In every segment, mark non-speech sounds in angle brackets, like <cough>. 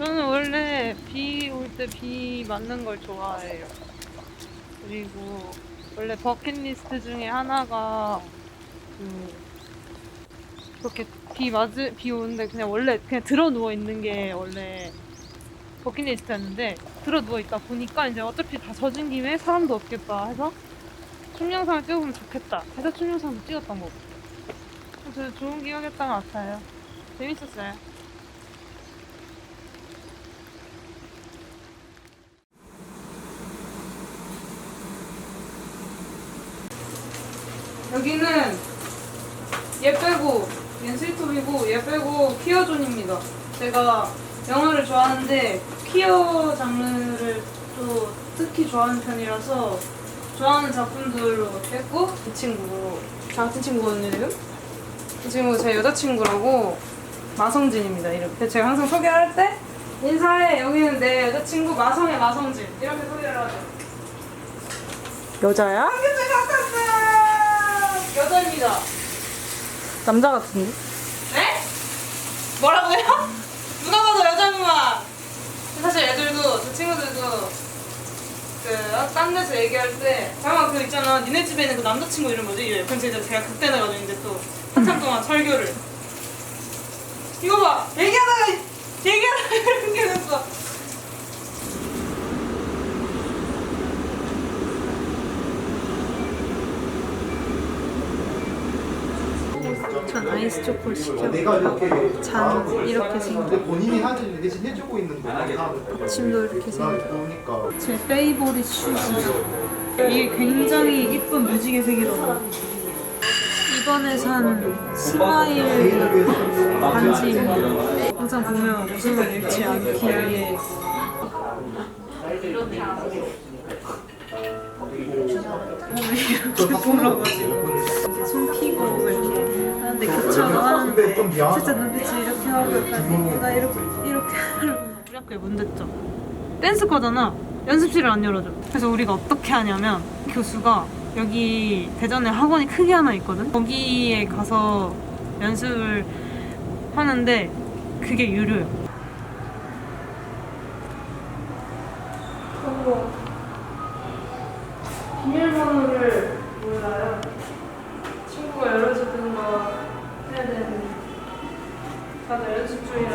저는 원래 비 올 때 비 맞는 걸 좋아해요. 그리고 원래 버킷리스트 중에 하나가 그 그렇게 비 맞을 비 오는데 그냥 원래 그냥 들어 누워 있는 게 원래 버킷리스트였는데 들어 누워 있다 보니까 이제 어차피 다 젖은 김에 사람도 없겠다 해서 춤 영상을 찍어보면 좋겠다 해서 춤 영상도 찍었던 거고 그래서 좋은 기억이었던 것 같아요. 재밌었어요. 여기는 얘 빼고 엔스리톱이고 얘 빼고 퀴어존입니다. 제가 영화를 좋아하는데 퀴어 장르를 또 특히 좋아하는 편이라서 좋아하는 작품들로 뺐고 이 친구 저 같은 친구거든요 지금 이 친구 제 여자친구라고 마성진입니다 근데 제가 항상 소개할 때 인사해. 여기는 내 여자친구 마성의 마성진. 이렇게 소개를 하죠. 여자야? 한겹에 바꿨어 여자입니다 남자 같은데? 네? 뭐라고요? 누가 봐도 여자구만. 사실 애들도 제 친구들도 그딴 데서 얘기할 때 잠깐 그 있잖아 니네 집에 있는 그 남자친구 이름 뭐지? 이래요. 그럼 제가 제가 그때 나가지고 이제 또 한참 동안 설교를 이거 봐 얘기하다가 얘기하다가 이렇게 됐어. 전 아이스 초콜 시켜 내가 이렇게 잔 이렇게 생겨 근데 본인이 하는 일 대신 해주고 있는 거야. 아침도 이렇게 생겨 보니까. 제 페이보릿 슈즈. 이게 굉장히 이쁜 무지개 색이더라고요 이번에 산 스마일 반지입니다 항상 보면 웃음을 잃지 않기 위해. 이렇게 불어가지고 숨 피고 이렇게 근데 좀 하는데 미안하다. 진짜 눈빛이 이렇게 하고 약간 나 이렇게 이렇게 하려고 우리 학교에 문제점 댄스 과잖아. 연습실을 안 열어줘. 그래서 우리가 어떻게 하냐면 교수가 여기 대전에 학원이 크게 하나 있거든? 거기에 가서 연습을 하는데 그게 유료야 성공 비밀번호를 몰라요 친구가 열어주든가 해야 되는데 다들 연습 중이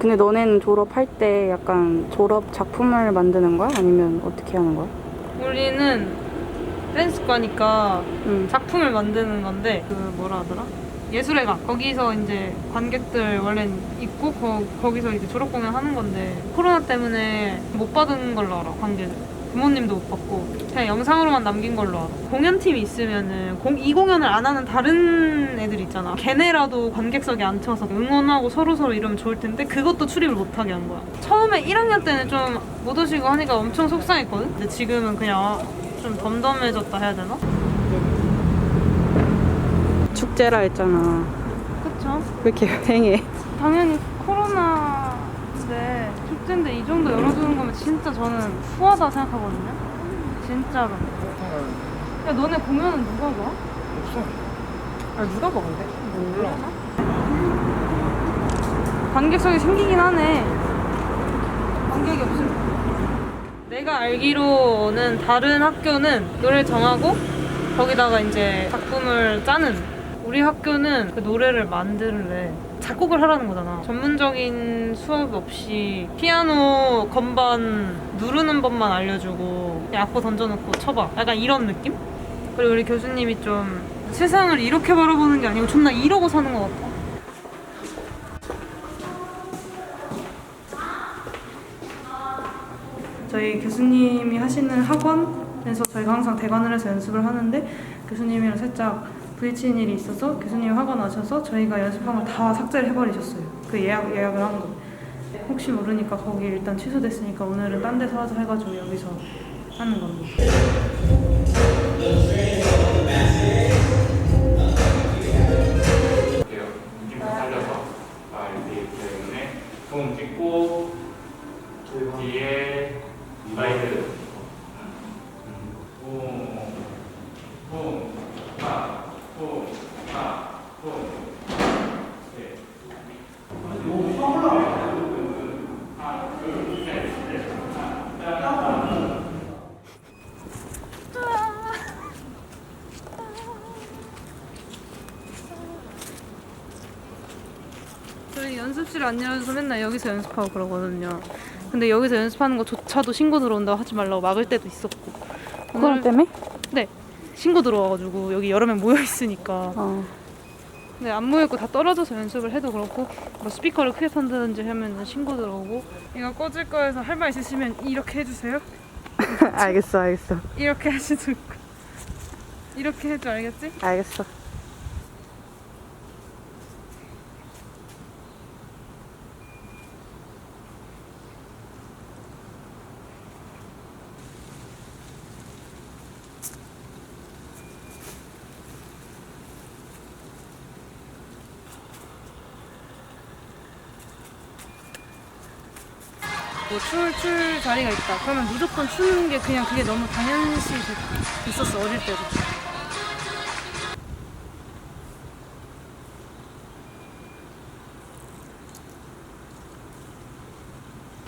근데 너네는 졸업할 때 약간 졸업 작품을 만드는 거야? 아니면 어떻게 하는 거야? 우리는 댄스과니까 응. 작품을 만드는 건데 그 뭐라 하더라? 예술회관 거기서 이제 관객들 원래 있고 거, 거기서 이제 졸업 공연 하는 건데 코로나 때문에 못 받은 걸로 알아 관객 부모님도 못 받고 그냥 영상으로만 남긴 걸로 알아 공연팀이 있으면은 공, 이 공연을 안 하는 다른 애들 있잖아 걔네라도 관객석에 앉혀서 응원하고 서로 서로 이러면 좋을 텐데 그것도 출입을 못하게 한 거야 처음에 1학년 때는 좀 못 오시고 하니까 엄청 속상했거든 근데 지금은 그냥 좀 덤덤해졌다 해야 되나? 축제라 했잖아. 그쵸? 왜 이렇게 <laughs> 휑해? 당연히 코로나인데 축제인데 이 정도 열어주는 거면 진짜 저는 후하다 생각하거든요. 진짜로. 야 너네 공연은 누가 봐? 아 누가 봐 근데? 몰라. 관객석이 생기긴 하네. 관객이 없으면. 내가 알기로는 다른 학교는 노래 정하고 거기다가 이제 작품을 짜는 우리 학교는 그 노래를 만들래. 작곡을 하라는 거잖아. 전문적인 수업 없이 피아노 건반 누르는 법만 알려주고 그냥 악보 던져놓고 쳐봐. 약간 이런 느낌? 그리고 우리 교수님이 좀 세상을 이렇게 바라보는 게 아니고 존나 이러고 사는 것 같아. 저희 교수님이 하시는 학원에서 저희가 항상 대관을 해서 연습을 하는데 교수님이랑 살짝 부딪히는 일이 있어서 교수님 학원 와셔서 저희가 연습한 걸 다 삭제를 해버리셨어요. 그 예약, 예약을 한 거. 혹시 모르니까 거기 일단 취소됐으니까 오늘은 딴 데서 하자 해가지고 여기서 하는 겁니다. 연습실 안 열어서 맨날 여기서 연습하고 그러거든요. 근데 여기서 연습하는 거조차도 신고 들어온다고 하지 말라고 막을 때도 있었고. 오늘 때문에? 네 신고 들어와가지고 여기 여러 명 모여 있으니까. 어. 근데 안 모여 있고 다 떨어져서 연습을 해도 그렇고 뭐 스피커를 크게 탄다든지 하면 신고 들어오고. 이거 꺼질 거여서 할 말 있으시면 이렇게 해주세요. <laughs> 알겠어, 알겠어, 이렇게 하시도 있고. 이렇게 해줘 알겠지? 알겠어. 뭐 춤을 출 자리가 있다. 그러면 무조건 추는 게 그냥 그게 너무 당연시 됐- 있었어 어릴 때도.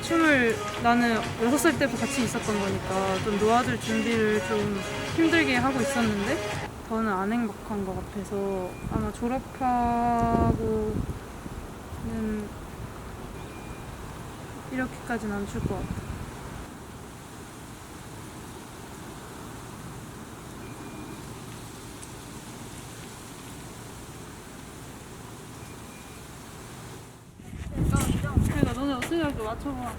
춤을 나는 여섯 살 때부터 같이 있었던 거니까 좀 놓아줄 준비를 좀 힘들게 하고 있었는데 저는 안 행복한 것 같아서 아마 졸업하고는 이렇게까지는 안출것 같아. 그러니까 맞춰봐.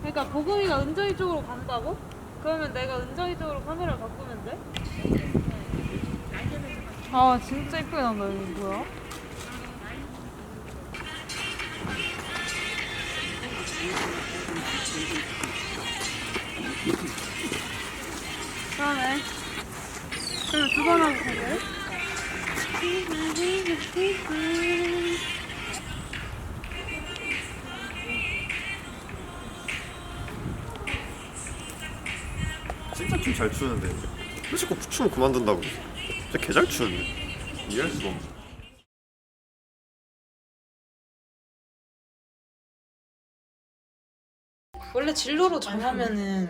그러니까 보금이가 은정이 쪽으로 간다고? 그러면 내가 은정이 쪽으로 카메라를 바꾸면 돼? 아 진짜 이쁘게 나온다 이거 뭐야? 그러네. 그러면 두번 하고 가게. 진짜 춤 잘 추는데 왜 자꾸 춤을 그만둔다고 진짜 개잘 추는데 이해할 수가 없네 원래 진로로 정하면은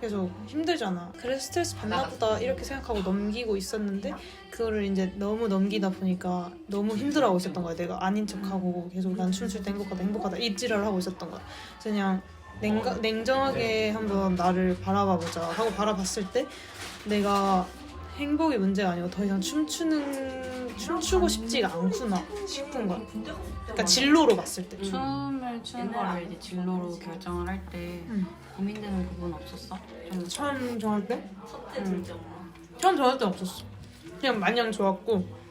계속 힘들잖아. 그래서 스트레스 받나 보다 이렇게 생각하고 넘기고 있었는데 그거를 이제 너무 넘기다 보니까 너무 힘들어하고 있었던 거야. 내가 아닌 척하고 계속 난 춤출 때 행복하다 행복하다 입지랄을 하고 있었던 거야. 그래서 그냥 냉가, 냉정하게 한번 나를 바라봐 보자 하고 바라봤을 때 내가 행복이 문제가 아니고 더 이상 춤추는 춤추고 싶지가 않구나 싶은 거야. 그러니까 진로로 봤을 때. 춤을 추는 거를 이제 진로로 결정을 할 때 응. 고민되는 부분 없었어? 좀 처음 정할 때? 응. 처음 정할 때 없었어. 그냥 마냥 좋았고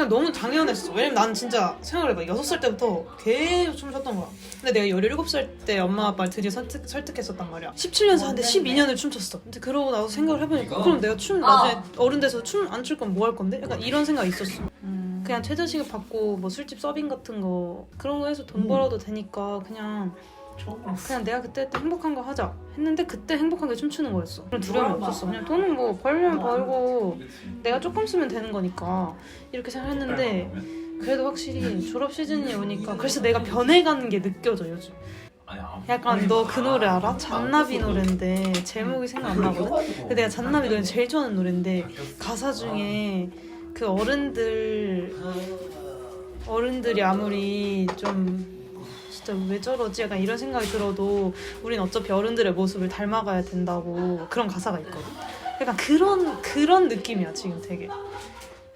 그냥 너무 당연했어. 왜냐면 난 진짜 생각을 해봐. 6살 때부터 계속 춤을 췄던 거야. 근데 내가 17살 때 엄마 아빠를 드디어 설득, 설득했었단 말이야. 17년 사는데 12년을 춤췄어. 근데 그러고 나서 생각을 해보니까 그럼 내가 춤 나중에 어른 돼서 춤 안 출 건 뭐 할 건데? 약간 이런 생각이 있었어. 음. 그냥 최저시급 받고 뭐 술집 서빙 같은 거 그런 거 해서 돈 벌어도 되니까 그냥 그냥 내가 그때 때 행복한 거 하자 했는데 그때 행복하게 춤추는 거였어. 그런 두려움이 없었어. 그냥 돈은 뭐 벌면 벌고 내가 조금 쓰면 되는 거니까 이렇게 생각했는데 그래도 확실히 <laughs> 졸업 시즌이 오니까 그래서 내가 변해가는 게 느껴져 요즘. 약간 너 그 노래 알아? 잔나비 노래인데 제목이 생각 안 나거든? 근데 내가 잔나비 노래 제일 좋아하는 노래인데 가사 중에 그 어른들 어른들이 아무리 좀 진짜 왜 저러지? 약간 이런 생각이 들어도 우린 어차피 어른들의 모습을 닮아가야 된다고 그런 가사가 있거든. 약간 그런 그런 느낌이야 지금 되게.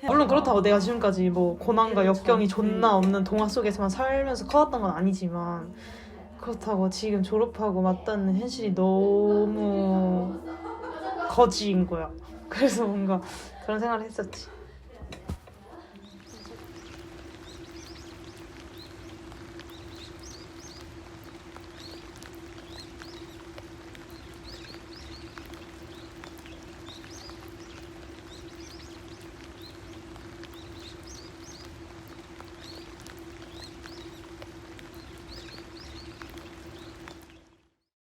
물론 그렇다고 내가 지금까지 뭐 고난과 역경이 존나 없는 동화 속에서만 살면서 커왔던 건 아니지만 그렇다고 지금 졸업하고 맞닿는 현실이 너무 거지인 거야. 그래서 뭔가 그런 생각을 했었지.